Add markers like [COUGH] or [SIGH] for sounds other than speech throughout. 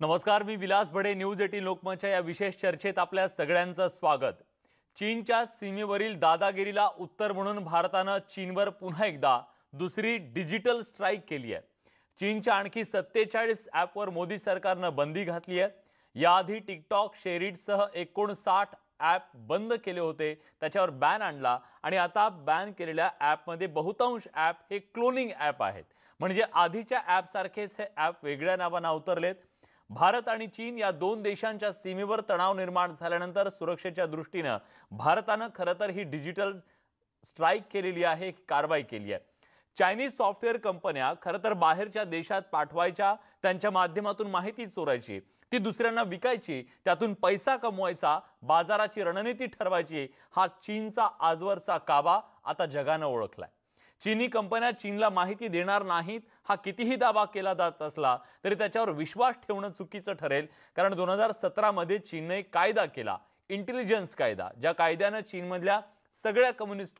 नमस्कार मी Vilas Bade news eighteen लोकमतच्या या विशेष चर्चेत आपल्या सगळ्यांचं स्वागत. चीनच्या सीमेवरील दादागिरीला उत्तर म्हणून भारतानं चीनवर पुन्हा एकदा दुसरी डिजिटल स्ट्राईक केली आहे. चीनच्या आणखी सत्तेचाळीस ॲपवर मोदी सरकारनं बंदी घातली आहे. याआधी टिकटॉक शेरिटसह एकोणसाठ ॲप बंद केले होते त्याच्यावर बॅन आणला आणि आता बॅन केलेल्या ॲपमध्ये बहुतांश ॲप हे क्लोनिंग ॲप आहेत. म्हणजे आधीच्या ॲपसारखेच हे ॲप वेगळ्या नावानं अवतरलेत. भारत आणि चीन या दोन देशांच्या सीमेवर तणाव निर्माण झाल्यानंतर सुरक्षेच्या दृष्टीनं भारतानं खरं तर ही डिजिटल स्ट्राईक केलेली आहे ही कारवाई केली आहे. चायनीज सॉफ्टवेअर कंपन्या खरं तर बाहेरच्या देशात पाठवायच्या त्यांच्या माध्यमातून माहिती चोरायची ती दुसऱ्यांना विकायची त्यातून पैसा कमवायचा बाजाराची रणनीती ठरवायची हा चीनचा आजवरचा काबा आता जगानं ओळखलाय. चीनी कंपन्या चीनला माहिती देणार नाहीत हा कितीही दावा केला जात असला तरी त्याच्यावर विश्वास ठेवणं चुकीचं ठरेल. कारण दोन हजार सतरामध्ये चीनने एक कायदा केला इंटेलिजन्स कायदा ज्या कायद्यानं चीनमधल्या सगळ्या कम्युनिस्ट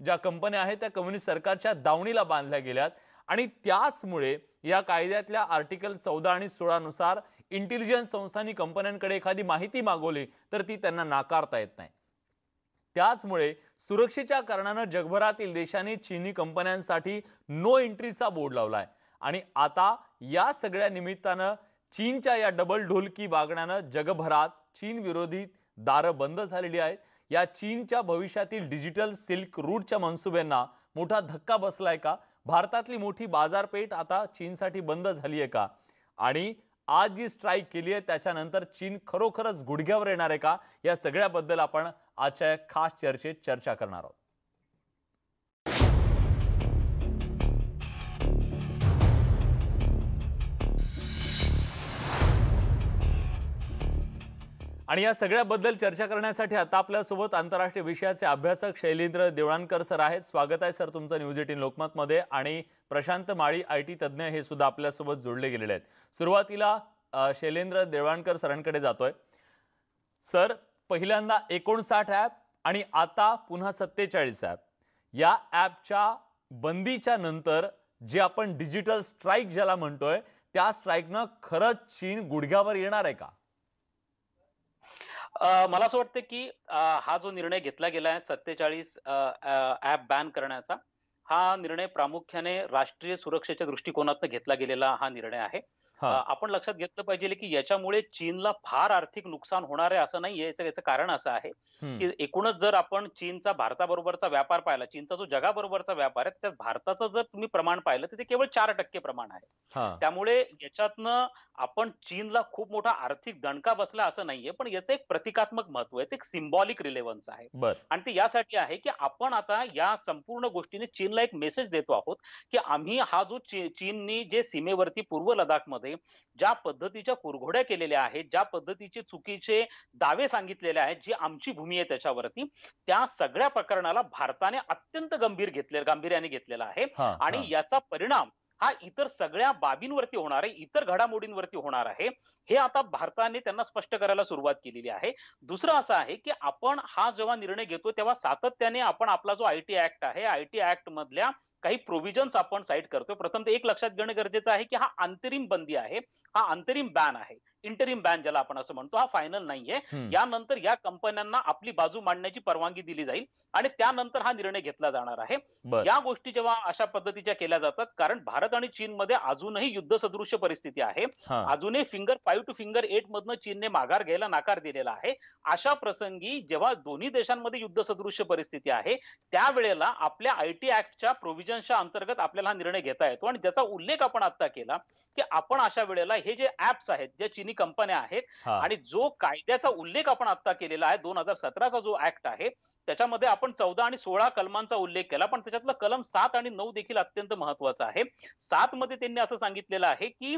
ज्या कंपन्या आहेत त्या कम्युनिस्ट सरकारच्या दावणीला बांधल्या गेल्यात. आणि त्याचमुळे या कायद्यातल्या आर्टिकल चौदा आणि सोळानुसार इंटेलिजन्स संस्थांनी कंपन्यांकडे एखादी माहिती मागवली तर ती त्यांना नाकारता येत नाही. त्याचमुळे सुरक्षेच्या कारणानं जगभरातील देशांनी चीनी कंपन्यांसाठी नो एंट्रीचा बोर्ड लावलाय. आणि आता या सगळ्या निमित्तानं चीनच्या या डबल ढोलकी वागण्यानं जगभरात चीन विरोधी दारं बंद झालेली आहेत. या चीनच्या भविष्यातील डिजिटल सिल्क रूटच्या मनसुब्यांना मोठा धक्का बसलाय का? भारतातली मोठी बाजारपेठ आता चीनसाठी बंद झाली आहे का? आणि आज जी स्ट्राईक केली आहे त्याच्यानंतर चीन खरोखरच गुडघ्यावर येणार आहे का? या सगळ्याबद्दल आपण आजच्या खास चर्चेत चर्चा करणार आहोत. आणि या सगळ्याबद्दल चर्चा करण्यासाठी आता आपल्यासोबत आंतरराष्ट्रीय विषयाचे अभ्यासक शैलेंद्र देवळानकर सर आहेत. स्वागत आहे सर तुमचं न्यूज एटीन लोकमतमध्ये आणि प्रशांत माळी आय टी तज्ज्ञ हे सुद्धा आपल्यासोबत जोडले गेलेले आहेत. सुरुवातीला शैलेंद्र देवळानकर सरांकडे जातोय. सर पहिल्यांदा एकोणसाठ ॲप आणि आता पुन्हा सत्तेचाळीस ॲप. या ॲपच्या बंदीच्या नंतर जे आपण डिजिटल स्ट्राईक ज्याला म्हणतोय त्या स्ट्राईकनं खरंच चीन गुडघ्यावर येणार आहे का? मला असं वाटतं की हा जो निर्णय घेतला गेला आहे सत्तेचाळीस ऍप बॅन करण्याचा हा निर्णय प्रामुख्याने राष्ट्रीय सुरक्षेच्या दृष्टिकोनातून घेतला गेलेला हा निर्णय आहे. आपण लक्षात घेतलं पाहिजे की याच्यामुळे चीनला फार आर्थिक नुकसान होणार आहे असं नाहीये याचं याचं कारण असं आहे. की एकूणच जर आपण चीनचा भारताबरोबरचा व्यापार पाहिला चीनचा जो जगाबरोबरचा व्यापार आहे त्यात भारताचं जर तुम्ही प्रमाण पाहिलं तर ते केवळ चार टक्के प्रमाण आहे. त्यामुळे याच्यातनं आपण चीनला खूप मोठा आर्थिक दणका बसला असं नाहीये पण याचं एक प्रतिकात्मक महत्त्व आहे याचं एक सिम्बॉलिक रिलेव्हन्स आहे. आणि ते यासाठी आहे की आपण आता या संपूर्ण गोष्टीने चीनला एक मेसेज देतो आहोत की आम्ही हा जो चीननी जे सीमेवरती पूर्व लडाखमध्ये ज्या पद्धतीच्या कुरघोड्या केलेल्या आहेत ज्या पद्धतीचे चुकीचे दावे सांगितलेले आहेत जी आमची भूमी आहे त्याच्यावरती त्या सगळ्या प्रकरणाला भारताने अत्यंत गंभीर घेतले गांभीर्याने घेतलेला आहे आणि. याचा परिणाम हा इतर सगळ्या बाबींवरती होणार आहे इतर घडामोडींवरती होणार आहे हे आता भारताने त्यांना स्पष्ट करायला सुरुवात केलेली आहे. दुसरं असं आहे की आपण हा जेव्हा निर्णय घेतो तेव्हा सातत्याने आपण आपला जो आय टी ऍक्ट आहे आय टी ऍक्ट मधल्या काही प्रोव्हिजन्स आपण साईट करतोय. प्रथम ते एक लक्षात घेणं गरजेचं आहे की हा अंतरिम बंदी आहे हा अंतरिम बॅन आहे. इंटरिम बॅन ज्याला आपण असं म्हणतो हा फायनल नाहीये. यानंतर या कंपन्यांना आपली बाजू मांडण्याची परवानगी दिली जाईल आणि त्यानंतर हा निर्णय घेतला जाणार आहे. या गोष्टी जेव्हा अशा पद्धतीच्या केल्या जातात कारण भारत आणि चीनमध्ये अजूनही युद्ध सदृश्य परिस्थिती आहे. अजूनही finger five to finger eight मधनं चीनने माघार घ्यायला नाकार दिलेला आहे. अशा प्रसंगी जेव्हा दोन्ही देशांमध्ये युद्ध सदृश्य परिस्थिती आहे त्यावेळेला आपल्या आय टी ऍक्टच्या प्रोव्हिजनच्या अंतर्गत आपल्याला हा निर्णय घेता येतो. आणि ज्याचा उल्लेख आपण आता केला की आपण अशा वेळेला हे जे ऍप्स आहेत ज्या चीनी कंपन्या आहेत. आणि जो कायद्याचा उल्लेख आपण आता केलेला आहे दोन हजार सतराचा जो ऍक्ट आहे त्याच्यामध्ये आपण चौदा आणि सोळा कलमांचा उल्लेख केला पण त्याच्यातलं कलम सात आणि नऊ देखील अत्यंत महत्वाचं आहे. सात मध्ये त्यांनी असं सांगितलेलं आहे की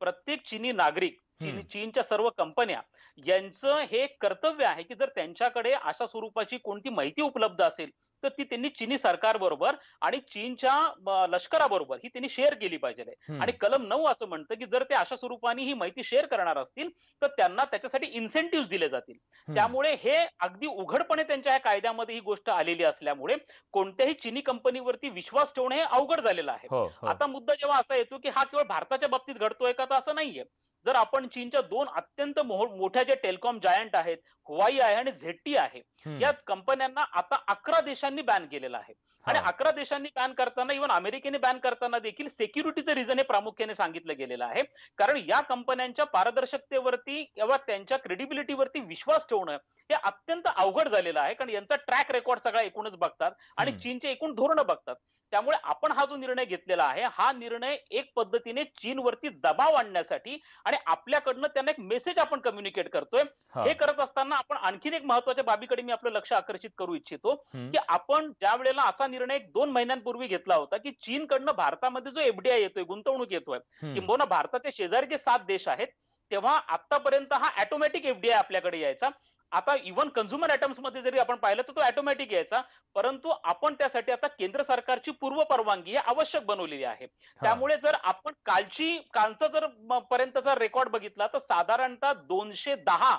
प्रत्येक चीनी नागरिक चीन. चीनच्या सर्व कंपन्या यांचं हे कर्तव्य आहे की जर त्यांच्याकडे अशा स्वरूपाची कोणती माहिती उपलब्ध असेल तर ती त्यांनी चीनी सरकारबरोबर आणि चीनच्या लष्कराबरोबर ही त्यांनी शेअर केली पाहिजे. आणि कलम नऊ असं म्हणतं की जर ते अशा स्वरूपाने ही माहिती शेअर करणार असतील तर त्यांना त्याच्यासाठी इन्सेंटिव्ह दिले जातील. त्यामुळे हे अगदी उघडपणे त्यांच्या ह्या कायद्यामध्ये ही गोष्ट आलेली असल्यामुळे कोणत्याही चीनी कंपनीवरती विश्वास ठेवणे हे अवघड झालेलं आहे. हो हो. आता मुद्दा जेव्हा असा येतो की हा केवळ भारताच्या बाबतीत घडतोय का तर असं नाहीये. जर आपण चीनच्या दोन अत्यंत मोठ्या ज्या टेलिकॉम जायंट आहेत हुवाई आहे आणि झेट्टी आहे. या कंपन्यांना आता अकरा देशांनी बॅन केलेलं आहे आणि. अकरा देशांनी बॅन करताना इव्हन अमेरिकेने बॅन करताना देखील सेक्युरिटीचं रिझन हे प्रामुख्याने सांगितलं गेलेलं आहे कारण या कंपन्यांच्या पारदर्शकतेवरती किंवा त्यांच्या क्रेडिबिलिटीवरती विश्वास ठेवणं हे अत्यंत अवघड झालेलं आहे कारण यांचा ट्रॅक रेकॉर्ड सगळा एकूणच बघतात आणि. चीनचे एकूण धोरणं बघतात त्यामुळे आपण हा जो निर्णय घेतलेला आहे हा निर्णय एक पद्धतीने चीनवरती दबाव आणण्यासाठी आणि आपल्याकडनं त्यांना एक मेसेज आपण कम्युनिकेट करतोय हा. करत असताना आपण आणखीन एक महत्त्वाच्या बाबीकडे मी आपलं लक्ष आकर्षित करू इच्छितो. की आपण ज्या वेळेला असा निर्णय एक दोन महिन्यांपूर्वी घेतला होता की चीनकडनं भारतामध्ये जो एफडीआय येतोय गुंतवणूक येतोय. किंबहुना भारताचे शेजारी जे सात देश आहेत तेव्हा आतापर्यंत हा ऑटोमॅटिक एफडीआय आपल्याकडे यायचा. आता इव्हन कन्झ्युमर आयटम्समध्ये जरी आपण पाहिलं तर तो ऑटोमॅटिक यायचा. परंतु आपण त्यासाठी आता केंद्र सरकारची पूर्व परवानगी आवश्यक बनवलेली आहे. त्यामुळे जर आपण कालची कालचा जर पर्यंतचा रेकॉर्ड बघितला तर साधारणतः दोनशे दहा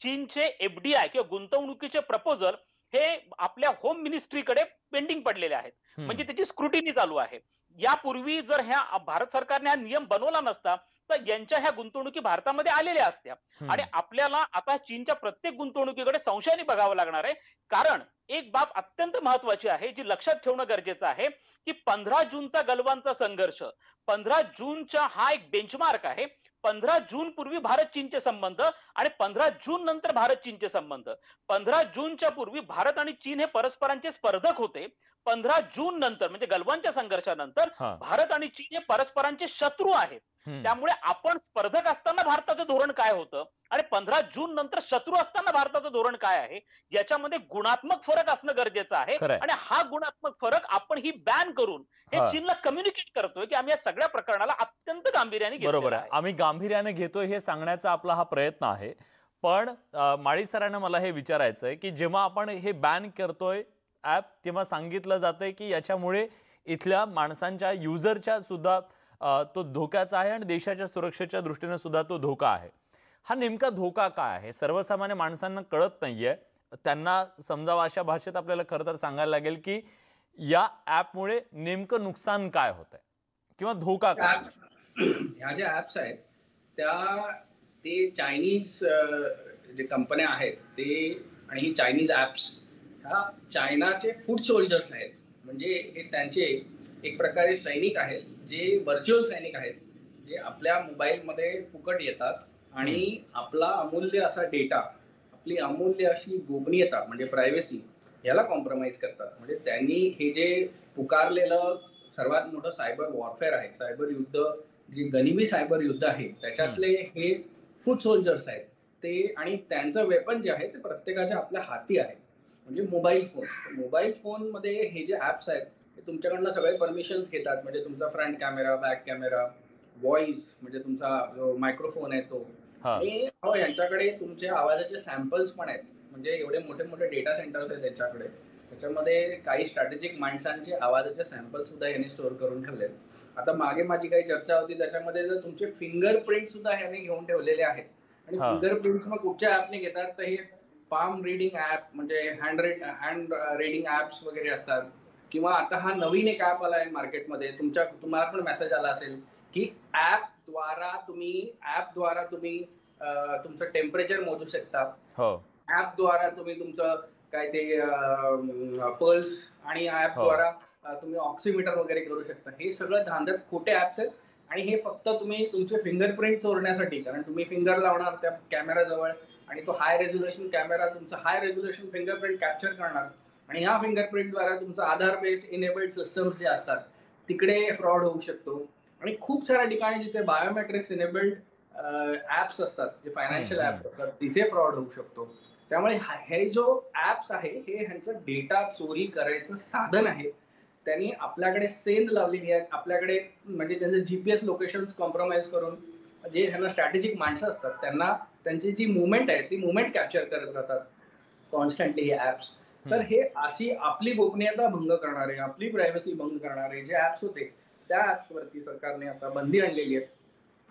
चीनचे एफडीआय किंवा गुंतवणुकीचे प्रपोजल हे आपल्या होम मिनिस्ट्रीकडे पेंडिंग पडलेले आहेत. म्हणजे त्याची स्क्रुटिनी चालू आहे. यापूर्वी जर ह्या भारत सरकारने हा नियम बनवला नसता तर यांच्या ह्या गुंतवणुकी भारतामध्ये आलेल्या असत्या. आणि आपल्याला आता चीनच्या प्रत्येक गुंतवणुकीकडे संशयाने बघावं लागणार आहे. कारण एक बाब अत्यंत महत्वाची आहे जी लक्षात ठेवणं गरजेचं आहे की पंधरा जूनचा गलवानचा संघर्ष पंधरा जूनचा हा एक बेंचमार्क आहे. पंधरा जून पूर्वी भारत चीनचे संबंध आणि पंधरा जून नंतर भारत चीनचे संबंध पंधरा जूनच्या पूर्वी भारत आणि चीन हे परस्परांचे स्पर्धक होते पंधरा जून नंतर म्हणजे गलवानच्या संघर्षानंतर. भारत आणि चीन हे परस्परांचे शत्रू आहेत. त्यामुळे आपण स्पर्धक असताना भारताचं धोरण काय होतं आणि पंधरा जून नंतर शत्रू असताना भारताचं धोरण काय आहे याच्यामध्ये गुणात्मक फरक असणं गरजेचं आहे. आणि हा गुणात्मक फरक आपण ही बॅन करून हे. चीनला कम्युनिकेट करतोय की आम्ही या सगळ्या प्रकरणाला अत्यंत गांभीर्याने बरोबर आहे आम्ही गांभीर्याने घेतोय हे सांगण्याचा आपला हा प्रयत्न आहे. पण माळी सरांना मला हे विचारायचं आहे की जेव्हा आपण हे बॅन करतोय ऍप तेव्हा सांगितलं जातंय की याच्यामुळे इथल्या माणसांच्या युजरच्या सुद्धा तो धोक्याचा आहे आणि देशाच्या सुरक्षेच्या दृष्टीने सुद्धा तो धोका आहे. हा नेमका धोका काय आहे? सर्वसामान्य माणसांना कळत नाहीये. त्यांना समजावं अशा भाषेत आपल्याला खरं तर सांगायला लागेल की या ॲपमुळे नेमकं नुकसान काय होत आहे किंवा धोका काय ह्या [CLEARS THROAT] ज्या ऍप्स आहेत त्या ते चायनीज जे कंपन्या आहेत ते आणि ही चायनीज ऍप्स ह्या चायनाचे फूड सोल्जर्स आहेत. म्हणजे हे त्यांचे एक प्रकारे सैनिक आहेत जे व्हर्च्युअल सैनिक आहेत जे आपल्या मोबाईलमध्ये फुकट येतात आणि आपला अमूल्य असा डेटा आपली अमूल्य अशी गोपनीयता म्हणजे प्रायव्हसी याला कॉम्प्रोमाइज करतात. म्हणजे त्यांनी हे जे पुकारलेलं सर्वात मोठं सायबर वॉरफेअर आहे सायबर युद्ध जे गनिमी सायबर युद्ध आहे त्याच्यातले हे फूड सोल्जर्स आहेत ते आणि त्यांचं वेपन जे आहे ते प्रत्येकाच्या आपल्या हाती आहे. म्हणजे मोबाईल फोन मोबाईल फोनमध्ये हे जे ऍप्स आहेत ते तुमच्याकडनं सगळे परमिशन्स घेतात. म्हणजे तुमचा front camera back camera voice म्हणजे तुमचा जो मायक्रोफोन आहे तो. हा. आणि हो यांच्याकडे तुमचे आवाजाचे सॅम्पल्स पण आहेत. म्हणजे एवढे मोठे मोठे डेटा सेंटर्स आहेत त्यांच्याकडे त्याच्यामध्ये काही स्ट्रॅटेजिक माणसांचे आवाजाचे सॅम्पल सुद्धा यांनी स्टोअर करून ठेवलेत. आता मागे माझी काही चर्चा होती त्याच्यामध्ये जर तुमचे फिंगरप्रिंट सुद्धा ह्याने घेऊन ठेवलेले आहेत. आणि हा. फिंगरप्रिंट मग कुठच्या ऍपने घेतात? तर हे पाम रिडिंग ऍप म्हणजे hand read hand reading apps वगैरे असतात. किंवा आता हा नवीन एक ऍप आला आहे मार्केटमध्ये तुमच्या तुम्हाला पण मेसेज आला असेल की ऍप द्वारा तुम्ही ऍप द्वारा तुम्ही तुमचं टेम्परेचर मोजू शकता. हो. ऍप द्वारा तुम्ही तुमचं काय ते पल्स आणि ऍप हो. द्वारा अं, तुम्ही ऑक्सिमीटर वगैरे करू शकता. हे सगळं धांदत खोटे ऍप्स आहेत आणि हे फक्त तुम्ही तुमचे फिंगरप्रिंट चोरण्यासाठी कारण तुम्ही फिंगर लावणार त्या कॅमेरा जवळ आणि तो हाय रेझोल्युशन कॅमेरा तुमचा हाय रेझोल्युशन फिंगरप्रिंट कॅप्चर करणार आणि ह्या फिंगरप्रिंट द्वारा तुमचा आधार बेस्ड इनेबल्ड सिस्टम्स जे असतात तिकडे फ्रॉड होऊ शकतो. आणि खूप साऱ्या ठिकाणी जिथे बायोमेट्रिक्स इनेबल्ड ऍप्स असतात जे फायनान्शियल ऍप्स असतात तिथे फ्रॉड होऊ शकतो. त्यामुळे हा- हे जो ऍप्स आहे हे ह्यांचं डेटा चोरी करायचं साधन आहे. त्यांनी आपल्याकडे सेंद लावलेली आहे आपल्याकडे म्हणजे त्यांचे जीपीएस लोकेशन कॉम्प्रोमाइज करून जे ह्यांना स्ट्रॅटेजिक माणसं असतात त्यांना त्यांची जी मुवमेंट आहे ती मुवमेंट कॅप्चर करत राहतात. कॉन्स्टंटली हे ऍप्स तर हे अशी आपली गोपनीयता भंग करणारे आपली प्रायव्हसी भंग करणारे जे ऍप्स होते त्या ऍप्स वरती सरकारने आता बंदी आणलेली आहे.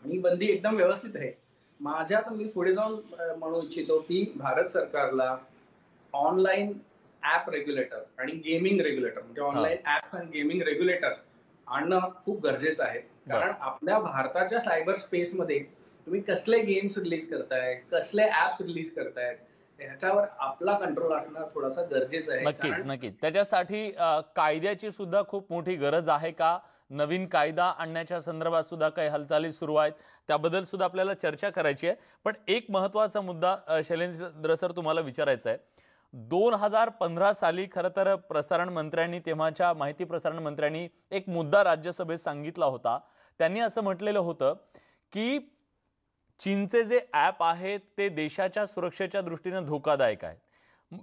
आणि ही बंदी एकदम व्यवस्थित आहे. माझ्या तर मी पुढे जाऊन म्हणू इच्छितो की भारत सरकारला ऑनलाईन ऍप रेग्युलेटर आणि गेमिंग रेग्युलेटर म्हणजे ऑनलाईन ऍप्स आणि गेमिंग रेग्युलेटर आणणं खूप गरजेचं आहे. कारण आपल्या भारताच्या सायबर स्पेसमध्ये तुम्ही कसले गेम्स रिलीज करताय कसले ऍप्स रिलीज करताय ह्याच्यावर आपला कंट्रोल असणं थोडासा गरजेचं आहे. नक्कीच नक्कीच. त्याच्यासाठी कायद्याची सुद्धा खूप मोठी गरज आहे का? नवीन कायदा आणण्याच्या संदर्भात सुद्धा काही हालचाली सुरू आहेत. त्याबद्दल सुद्धा आपल्याला चर्चा करायची आहे. पण एक महत्त्वाचा मुद्दा शैलेंद्र सर तुम्हाला विचारायचा आहे. दोन हजार पंधरा साली खरं तर प्रसारण मंत्र्यांनी तेव्हाच्या माहिती प्रसारण मंत्र्यांनी एक मुद्दा राज्यसभेत सांगितला होता. त्यांनी असं म्हटलेलं होतं की चीनचे जे ॲप आहेत ते देशाच्या सुरक्षेच्या दृष्टीने धोकादायक आहेत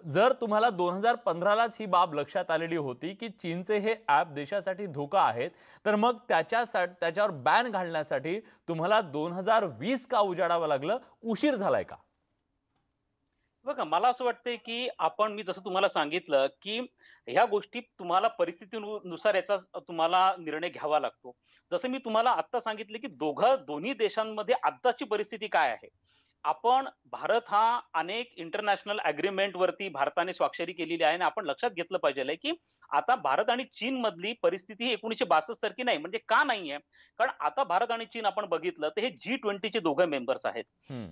जर तुम्हाला दोन हजार पंधरालाच ही बाब लक्षात आलेली होती की चीनचे हे ॲप देशासाठी धोका आहेत तर मग त्याच्यासाठी त्याच्यावर बॅन घालण्यासाठी तुम्हाला दोन हजार वीस का उजाडावं लागलं? उशीर झालाय का? बघा मला असं वाटतंय की आपण मी जसं तुम्हाला सांगितलं की ह्या गोष्टी तुम्हाला परिस्थितीनुसार याचा तुम्हाला निर्णय घ्यावा लागतो. जसं मी तुम्हाला आत्ता सांगितलं की दोघं दोन्ही देशांमध्ये आत्ताची परिस्थिती काय आहे? आपण भारत हा अनेक इंटरनॅशनल अग्रीमेंट वरती भारताने स्वाक्षरी केलेली आहे आणि आपण लक्षात घेतलं पाहिजे की आता भारत आणि चीन मधली परिस्थिती एकोणीशे बासष्ट सारखी नाही म्हणजे का नाहीये कारण आता भारत आणि चीन आपण बघितलं तर हे जी ट्वेंटीचे दोघं मेंबर्स आहेत.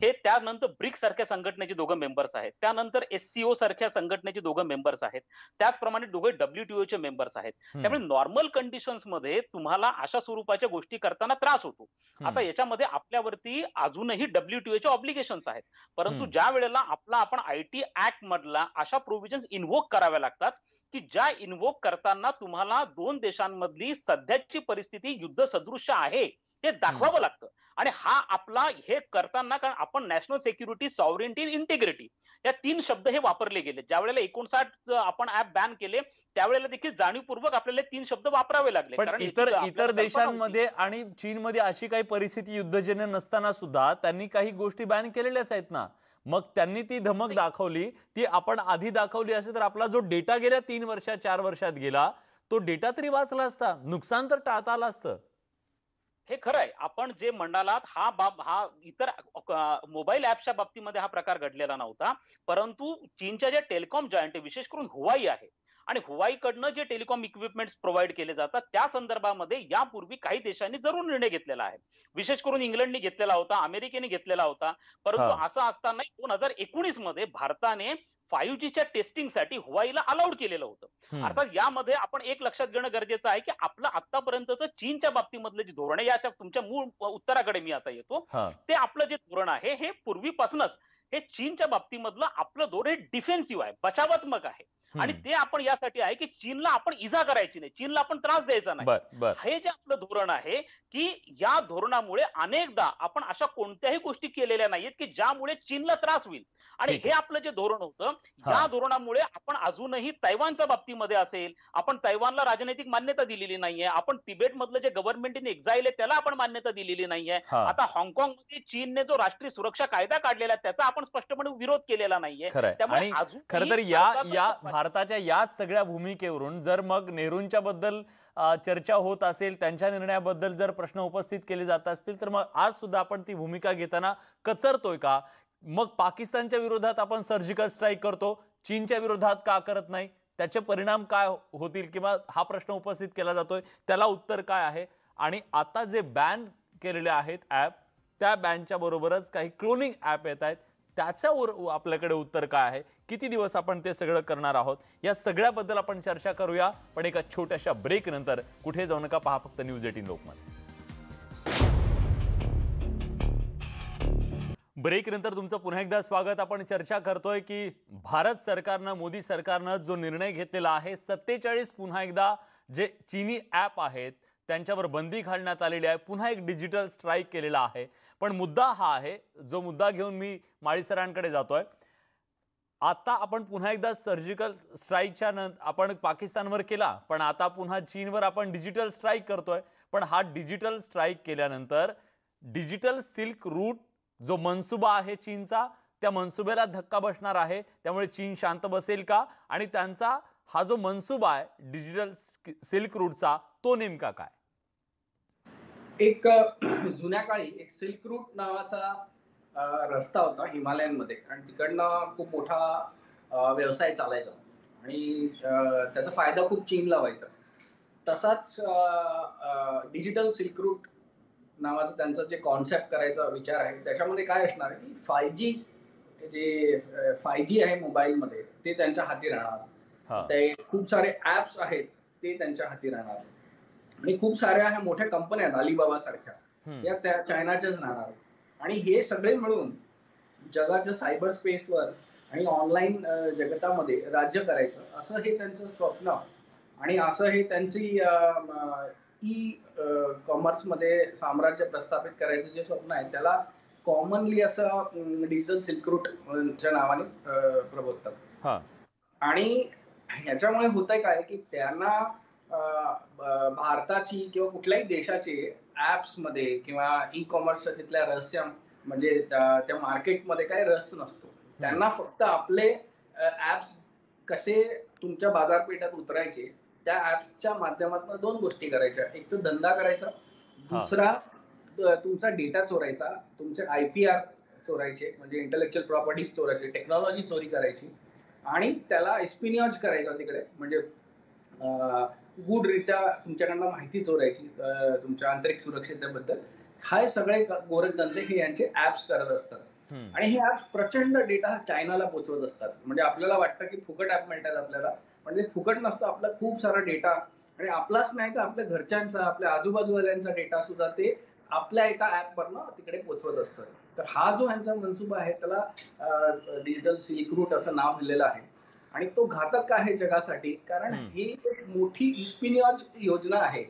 हे त्यानंतर ब्रिक्स सारख्या संघटनेचे दोघं मेंबर्स आहेत त्यानंतर एससीओ सारख्या संघटनेचे दोघं मेंबर्स आहेत त्याचप्रमाणे दोघे डब्ल्यूटीओ चे मेंबर्स आहेत. त्यामुळे नॉर्मल कंडिशन्समध्ये तुम्हाला अशा स्वरूपाच्या गोष्टी करताना त्रास होतो आता. याच्यामध्ये आपल्यावरती अजूनही डब्ल्यूटीओ चे ऑब्लिगेशन्स आहेत परंतु. ज्या वेळेला आपला आपण आयटी ऍक्ट मधला अशा प्रोव्हिजन इन्व्होक कराव्या लागतात की ज्या इन्व्होक करताना तुम्हाला दोन देशांमधली सध्याची परिस्थिती युद्ध सदृश्य आहे हे दाखवावं लागतं. आणि हा आपला हे करताना कारण आपण नॅशनल सिक्युरिटी सॉव्हरेंटी इंटिग्रिटी या तीन शब्द हे वापरले गेले. ज्या वेळेला एकोणसाठ आपण ऍप बॅन केले त्यावेळेला देखील जाणीवपूर्वक आपल्याला तीन शब्द वापरावे लागले. कारण इतर इतर देशांमध्ये आणि चीनमध्ये अशी काही परिस्थिती युद्धजन्य नसताना सुद्धा त्यांनी काही गोष्टी बॅन केलेल्याच आहेत ना. मग त्यांनी ती धमक दाखवली. ती आपण आधी दाखवली असेल तर आपला जो डेटा गेल्या तीन वर्षात चार वर्षात गेला तो डेटा तरी वाचला असता. नुकसान तर टाळता आलं असतं. हे खरं आहे. आपण जे म्हणालात हा बाब हा इतर मोबाईल ऍपच्या बाबतीमध्ये हा प्रकार घडलेला नव्हता. परंतु चीनच्या ज्या टेलिकॉम जॉईंट विशेष करून हुवाई आहे आणि हुवाईकडनं जे टेलिकॉम इक्विपमेंट प्रोव्हाइड केले जातात त्या संदर्भामध्ये यापूर्वी काही देशांनी जरूर निर्णय घेतलेला आहे विशेष करून इंग्लंडने घेतलेला होता अमेरिकेने घेतलेला होता परंतु. असं असताना दोन हजार एकोणीसमध्ये भारताने फाईव्ह जीच्या टेस्टिंगसाठी हुवाईला अलाउड केलेलं होतं. अर्थात यामध्ये आपण एक लक्षात घेणं गरजेचं आहे की आपलं आतापर्यंतचं चीनच्या बाबतीमधलं जे धोरण आहे याच्या तुमच्या मूळ उत्तराकडे मी आता येतो. ते आपलं जे धोरण आहे हे पूर्वीपासूनच हे चीनच्या बाबतीमधलं आपलं धोरण हे डिफेन्सिव्ह आहे बचावात्मक आहे आणि. ते आपण यासाठी आहे की चीनला आपण इजा करायची नाही. चीनला आपण त्रास द्यायचा नाही. हे जे आपलं धोरण आहे की या धोरणामुळे अनेकदा आपण अशा कोणत्याही गोष्टी केलेल्या नाहीयेत की ज्यामुळे चीनला त्रास होईल. आणि हे आपलं जे धोरण होतं. या धोरणामुळे आपण अजूनही तैवानच्या बाबतीमध्ये असेल आपण तैवानला राजनैतिक मान्यता दिलेली नाहीये आपण तिबेट मधलं जे गव्हर्नमेंट इन एक्झाईल आहे त्याला आपण मान्यता दिलेली नाहीये. आता हाँगकाँगमध्ये चीनने जो राष्ट्रीय सुरक्षा कायदा काढलेला आहे त्याचा आपण स्पष्टपणे विरोध केलेला नाहीये. त्यामुळे आणि अजूनही खरं तर या भारताच्या याच सगळ्या भूमिकेवरून जर मग नेहरूंच्या बद्दल चर्चा होत असेल त्यांच्या निर्णयाबद्दल जर प्रश्न उपस्थित केले जात असतील तर मग आज सुद्धा आपण ती भूमिका घेताना कचरतोय का? मग पाकिस्तानच्या विरोधात आपण सर्जिकल स्ट्राईक करतो चीनच्या विरोधात का करत नाही? त्याचे परिणाम काय हो-, होतील किंवा हा प्रश्न उपस्थित केला जातोय? त्याला उत्तर काय आहे? आणि आता जे बॅन केलेले आहेत ॲप त्या बॅनच्या बरोबरच काही क्लोनिंग ॲप येत आहेत. त्याच्यावर आपल्याकडे उत्तर काय आहे? किती दिवस आपण ते सगळं करणार आहोत? या सगळ्याबद्दल आपण चर्चा करूया. पण एका छोट्याशा ब्रेक नंतर कुठे जाऊ नका पहा फक्त न्यूज एटीन लोकमत. ब्रेक नंतर तुमचं पुन्हा एकदा स्वागत. आपण चर्चा करतोय की भारत सरकारनं मोदी सरकारनं जो निर्णय घेतलेला आहे सत्तेचाळीस पुन्हा एकदा जे चीनी ॲप आहेत त्यांच्यावर बंदी घालण्यात आलेली आहे. पुन्हा एक डिजिटल स्ट्राईक केलेला आहे. पण मुद्दा हा आहे जो मुद्दा घेऊन मी माळीसरांकडे जातो जातोय. आता आपण पुन्हा एकदा सर्जिकल स्ट्राईकच्या न आपण पाकिस्तानवर केला पण आता पुन्हा चीनवर आपण डिजिटल स्ट्राईक करतोय. पण हा डिजिटल स्ट्राईक केल्यानंतर डिजिटल सिल्क रूट जो मनसुबा आहे चीनचा त्या मनसुब्याला धक्का बसणार आहे. त्यामुळे चीन शांत बसेल का? आणि त्यांचा हा जो मनसुबा आहे डिजिटल सिल्क रूटचा तो नेमका काय? एक जुन्या काळी एक सिल्क रूट नावाचा रस्ता होता हिमालयांमध्ये. आणि तिकडनं खूप मोठा व्यवसाय चालायचा. आणि त्याचा फायदा खूप चीनला व्हायचा. तसाच डिजिटल सिल्क रूट नावाचं त्यांचं जे कॉन्सेप्ट करायचा विचार आहे त्याच्यामध्ये काय असणार आहे की फाय जी जे फाय जी आहे मोबाईलमध्ये ते त्यांच्या हाती राहणार. ते खूप सारे ऍप्स आहेत ते त्यांच्या हाती राहणार. आणि खूप साऱ्या ह्या मोठ्या कंपन्या आहेत अलिबाबा सारख्या. या त्या चायनाच्याच राहणार. आणि हे सगळे मिळून जगाच्या सायबर स्पेसवर आणि ऑनलाईन जगतामध्ये राज्य करायचं असं हे त्यांचं स्वप्न. आणि असं हे त्यांची ई कॉमर्समध्ये साम्राज्य प्रस्थापित करायचं जे स्वप्न आहे त्याला कॉमनली असं डिजिटल सिल्क रूटच्या नावाने प्रबोधतात. आणि ह्याच्यामुळे होतंय काय की त्यांना भारताची किंवा कुठल्याही देशाचे ऍप्समध्ये किंवा ई कॉमर्सच्या तिथल्या रहस्य म्हणजे त्या मार्केटमध्ये काही रस नसतो. त्यांना फक्त आपले ऍप्स कसे तुमच्या बाजारपेठात उतरायचे त्या ऍप्सच्या माध्यमातून दोन गोष्टी करायच्या. एक तर धंदा करायचा. दुसरा तुमचा डेटा चोरायचा. तुमचे आय पी आर चोरायचे म्हणजे इंटेलेक्च्युअल प्रॉपर्टीज चोरायचे टेक्नॉलॉजी चोरी करायची. आणि त्याला एस्पिनियॉज करायचा तिकडे. म्हणजे गुडरित्या तुमच्याकडनं माहिती चोरायची तुमच्या आंतरिक सुरक्षिततेबद्दल हा सगळे गोरखधंदे हे यांचे ऍप्स करत असतात. आणि हे ऍप्स प्रचंड डेटा चायनाला पोचवत असतात. म्हणजे आपल्याला वाटतं की फुकट ऍप मिळतात आपल्याला म्हणजे फुकट नसतं. आपला खूप सारा डेटा आणि आपलाच नाही तर आपल्या घरच्यांचा आपल्या आजूबाजूवाल्यांचा डेटा सुद्धा ते आपल्या एका ऍप वरनं तिकडे पोचवत असतात. तर हा जो ह्यांचा मनसुबा आहे त्याला डिजिटल सिल्क रूट असं नाव दिलेलं आहे. आणि तो घातक आहे जगासाठी कारण. ही एक मोठी इस्पिनियॉज योजना आहे.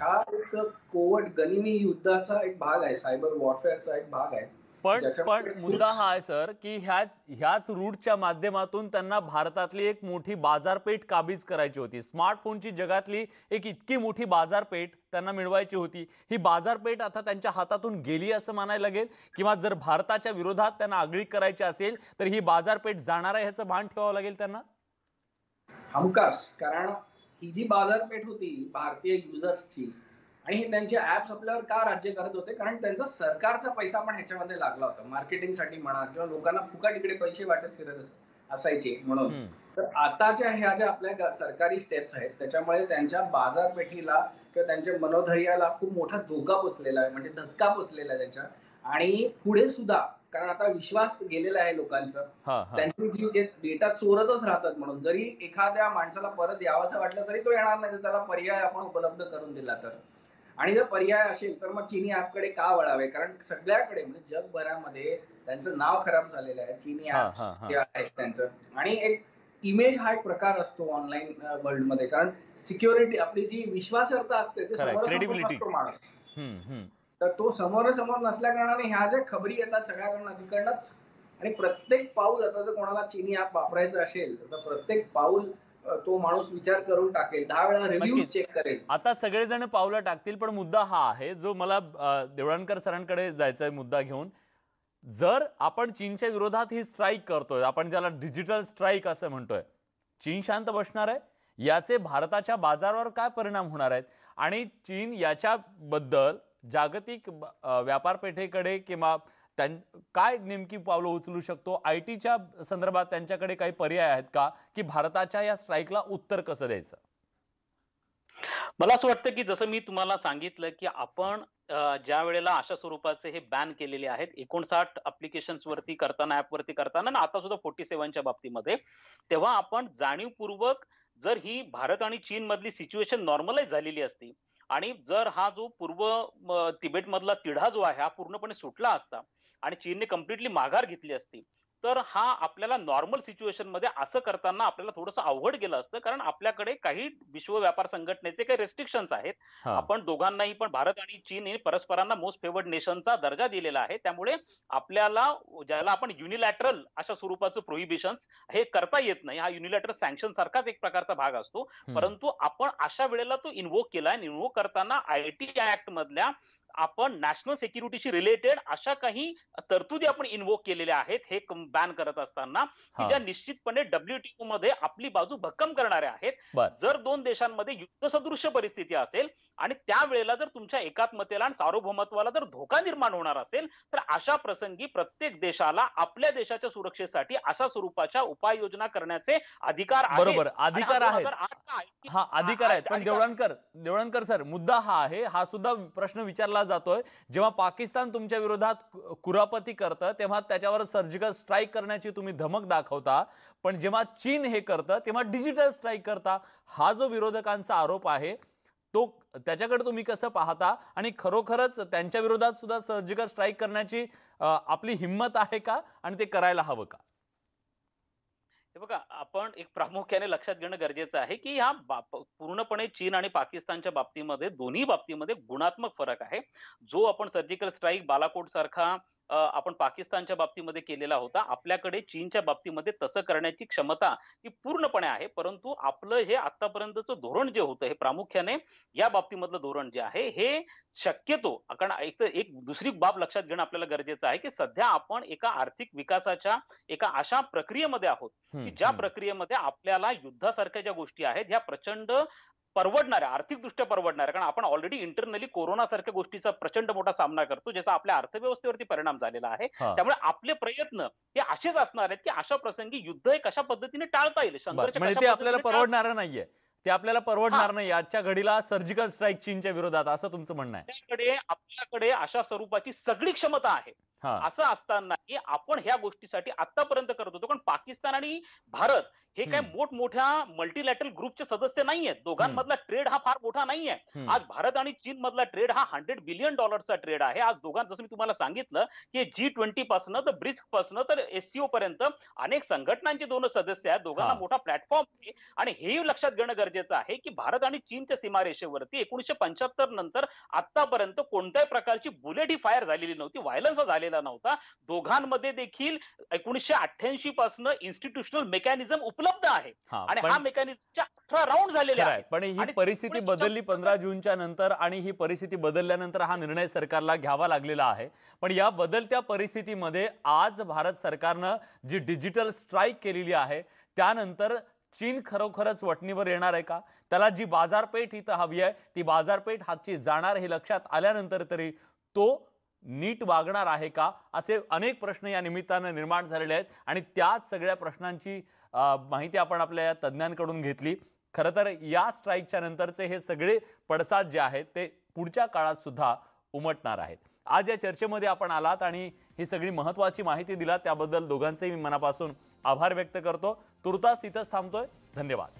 हा एक कोवट गनिमी युद्धाचा एक भाग आहे सायबर वॉरफेअरचा एक भाग आहे पण पण मुद्दा हा आहे सर की ह्या ह्याच रूटच्या माध्यमातून त्यांना भारतातली एक मोठी बाजारपेठ काबीज करायची होती. स्मार्टफोनची जगातली एक इतकी मोठी बाजारपेठ त्यांना मिळवायची होती. ही बाजारपेठ आता त्यांच्या हातातून गेली असं म्हणायला लागेल किंवा जर भारताच्या विरोधात त्यांना आगळीक करायची असेल तर ही बाजारपेठ जाणार आहे ह्याचं भान ठेवावं लागेल त्यांना? हमखास कारण ही जी बाजारपेठ होती भारतीय युजर्सची आणि हे त्यांचे ऍप्स आपल्यावर का राज्य करत होते? कारण त्यांचा सरकारचा पैसा पण ह्याच्यामध्ये लागला होता. मार्केटिंगसाठी म्हणा किंवा लोकांना फुकट इकडे पैसे वाटत फिरत अस- असायचे म्हणून. तर आताच्या ह्या ज्या आपल्या सरकारी स्टेप्स आहेत त्याच्यामुळे त्यांच्या बाजारपेठीला किंवा त्यांच्या मनोधैर्याला खूप मोठा धोका पोचलेला आहे. म्हणजे धक्का पोचलेला आहे त्यांच्या. आणि पुढे सुद्धा कारण आता विश्वास गेलेला आहे लोकांचा. त्यांची जी डेटा चोरतच राहतात म्हणून. जरी एखाद्या माणसाला परत यावंसं वाटलं तरी तो येणार नाही त्याला पर्याय आपण उपलब्ध करून दिला तर. आणि जर पर्याय असेल तर मग चीनी ऍपकडे का वळावे? कारण सगळ्याकडे म्हणजे जगभरामध्ये त्यांचं नाव खराब झालेलं आहे. चीनी ऍप्स. जे आहेत त्यांचं. आणि एक इमेज हा एक प्रकार असतो ऑनलाईन वर्ल्डमध्ये कारण सिक्युरिटी आपली जी विश्वासार्हता असते ते. नसतो माणूस. तर तो समोरासमोर नसल्या कारणाने ह्या ज्या खबरी येतात सगळ्याकडनं तिकडनंच आणि प्रत्येक पाऊल आता जर कोणाला चीनी ऍप वापरायचं असेल तर प्रत्येक पाऊल तो माणूस विचार करून टाकेल. दहा वेळा रिव्ह्यू. चेक करेल. आता सगळेजण पावलं टाकतील पण मुद्दा हा आहे जो मला देवळणकर सरांकडे जायचा आहे मुद्दा घेऊन. जर आपण चीनच्या विरोधात ही स्ट्राईक करतोय आपण ज्याला डिजिटल स्ट्राईक असं म्हणतोय चीन शांत बसणार आहे? याचे भारताच्या बाजारावर काय परिणाम होणार आहेत? आणि चीन याच्याबद्दल जागतिक व्यापारपेठेकडे किंवा त्यां काय नेमकी पावलं उचलू शकतो? आय टीच्या संदर्भात त्यांच्याकडे काही पर्याय आहेत का? की भारताच्या या स्ट्राईकला उत्तर कसं द्यायचं? मला असं वाटतं की जसं मी तुम्हाला सांगितलं की आपण ज्या वेळेला अशा स्वरूपाचे हे बॅन केलेले आहेत एकोणसाठ अप्लिकेशन्स वरती करताना ऍप वरती करताना आणि आता सुद्धा फोर्टी सेव्हनच्या बाबतीमध्ये तेव्हा आपण जाणीवपूर्वक जर ही भारत आणि चीन मधली सिच्युएशन नॉर्मलाइज झालेली असती आणि जर हा जो पूर्व तिबेटमधला तिबेट मधला तिढा जो आहे हा पूर्णपणे सुटला असता आणि चीनने कम्प्लिटली माघार घेतली असती. तर हा आपल्याला नॉर्मल सिच्युएशनमध्ये असं करताना आपल्याला थोडंसं अवघड गेलं असतं. कारण आपल्याकडे काही विश्व व्यापार संघटनेचे काही रेस्ट्रिक्शन्स आहेत. आपण दोघांनाही पण भारत आणि चीन हे परस्परांना मोस्ट फेवर्ड नेशनचा दर्जा दिलेला आहे. त्यामुळे आपल्याला ज्याला आपण युनिलॅटरल अशा स्वरूपाचं प्रोहिबिशन्स हे करता येत नाही. हा युनिलॅटरल सँक्शन सारखाच एक प्रकारचा भाग असतो. परंतु आपण अशा वेळेला तो इन्व्होक केला आणि इन्व्होक करताना आय टी ऍक्ट मधल्या आपण नॅशनल सिक्युरिटीशी रिलेटेड अशा काही तरतुदी आपण इन्व्होक केलेल्या आहेत हे बॅन करत असताना की. ज्या निश्चितपणे डब्ल्यूटीओ मध्ये आपली बाजू भक्कम करणाऱ्या आहेत. जर दोन देशांमध्ये युद्धसदृश्य परिस्थिती असेल आणि त्यावेळेला जर तुमच्या एकात्मतेला आणि सार्वभौमत्वाला जर धोका निर्माण होणार असेल तर अशा प्रसंगी प्रत्येक देशाला आपल्या देशाच्या सुरक्षेसाठी अशा स्वरूपाच्या उपाययोजना करण्याचे अधिकार. बरोबर अधिकार आहेत 2008 चा IT हा अधिकार आहेत पण देवळणकर देवळणकर सर मुद्दा हा आहे हा सुद्धा प्रश्न विचारला केला जातोय. जेव्हा पाकिस्तान तुमच्या विरोधात कुरापती करतं तेव्हा त्याच्यावर सर्जिकल स्ट्राईक करण्याची तुम्ही धमक दाखवता. पण जेव्हा चीन हे करतं तेव्हा डिजिटल स्ट्राईक करता. हा जो विरोधकांचा आरोप आहे तो त्याच्याकडे तुम्ही कसं पाहता? आणि खरोखरच त्यांच्या विरोधात सुद्धा सर्जिकल स्ट्राईक करण्याची आपली हिंमत आहे का? आणि ते करायला हवं का? हे बघा आपण एक प्रामुख्याने लक्षात घेणं गरजेचं आहे की ह्या पूर्णपणे चीन आणि पाकिस्तानच्या बाबतीमध्ये दोन्ही बाबतीमध्ये गुणात्मक फरक आहे. जो आपण सर्जिकल स्ट्राईक बालाकोट सारखा आपण पाकिस्तानच्या बाबतीमध्ये केलेला होता आपल्याकडे चीनच्या बाबतीमध्ये तसं करण्याची क्षमता ही पूर्णपणे आहे परंतु आपलं हे आतापर्यंतचं धोरण जे होतं हे प्रामुख्याने या बाबतीमधलं धोरण जे आहे हे शक्यतो कारण एक तर एक दुसरी बाब लक्षात घेणं आपल्याला गरजेचं आहे की सध्या आपण एका आर्थिक विकासाच्या एका अशा प्रक्रियेमध्ये आहोत की ज्या. प्रक्रियेमध्ये आपल्याला युद्धासारख्या ज्या गोष्टी आहेत ह्या प्रचंड परवडणाऱ्या आर्थिकदृष्ट्या परवडणाऱ्या कारण आपण ऑलरेडी इंटरनली कोरोना सारख्या गोष्टीचा प्रचंड मोठा सामना करतो ज्याचा आपल्या अर्थव्यवस्थेवरती परिणाम झालेला आहे. त्यामुळे आपले प्रयत्न हे असेच असणार आहेत की अशा प्रसंगी युद्ध हे कशा पद्धतीने टाळता येईल? संघर्ष म्हणजे आपल्याला परवडणार नाहीये. ते आपल्याला परवडणार नाही. आजच्या घडीला सर्जिकल स्ट्राईक चीनच्या विरोधात असं तुमचं म्हणणं आहे. आपल्याकडे आपल्याकडे अशा स्वरूपाची सगळी क्षमता आहे. असं असतानाही आपण ह्या गोष्टीसाठी आतापर्यंत करत होतो. पण पाकिस्तान आणि भारत हे काय. मोठमोठ्या मल्टीलॅटरल ग्रुपचे सदस्य नाहीयेत. दोघांमधला ट्रेड हा फार मोठा नाहीये. हम्म. आज भारत आणि चीन मधला ट्रेड हा हंड्रेड बिलियन डॉलरचा ट्रेड आहे. आज दोघां जसं मी तुम्हाला सांगितलं की जी ट्वेंटी पासन तर ब्रिक्स पासन तर एससीओ पर्यंत अनेक संघटनांचे दोन सदस्य आहेत. दोघांना हा. मोठा प्लॅटफॉर्म आहे. आणि हेही लक्षात घेणं गरजेचं आहे की भारत आणि चीनच्या सीमारेषेवरती एकोणीशे पंच्याहत्तर नंतर आतापर्यंत कोणत्याही प्रकारची बुलेट ही फायर झालेली नव्हती. व्हायलन्स हा झालेला नव्हता. दोघांमध्ये देखील एकोणीशे अठ्ठ्याऐंशी पासून इन्स्टिट्यूशनल मेकॅनिझम उपलब्ध आहे. हा आणि हा मेकॅनिझमच्या अठरा राऊंड झालेले आहे पण ही परिस्थिती बदलली पंधरा जूनच्या नंतर आणि ही परिस्थिती बदलल्यानंतर हा निर्णय सरकारला घ्यावा लागलेला आहे. पण या बदलत्या परिस्थितीमध्ये आज भारत सरकारनं जी डिजिटल स्ट्राईक केलेली आहे त्यानंतर चीन खरोखरच वटणीवर येणार आहे का? त्याला जी बाजारपेठ इथं हवी आहे ती बाजारपेठ हातची जाणार हे लक्षात आल्यानंतर तरी तो नीट वागणार आहे का असे अनेक प्रश्न या निमित्तानं निर्माण झालेले आहेत. आणि त्याच सगळ्या प्रश्नांची माहिती आपण आपल्या या तज्ज्ञांकडून घेतली. खरं तर या स्ट्राईकच्या नंतरचे हे सगळे पडसाद जे आहेत ते पुढच्या काळात सुद्धा उमटणार आहेत. आज या चर्चेमध्ये आपण आलात आणि ही सगळी महत्त्वाची माहिती दिलात त्याबद्दल दोघांचेही मी मनापासून आभार व्यक्त करतो. तुर्तास इथंच थांबतोय. धन्यवाद.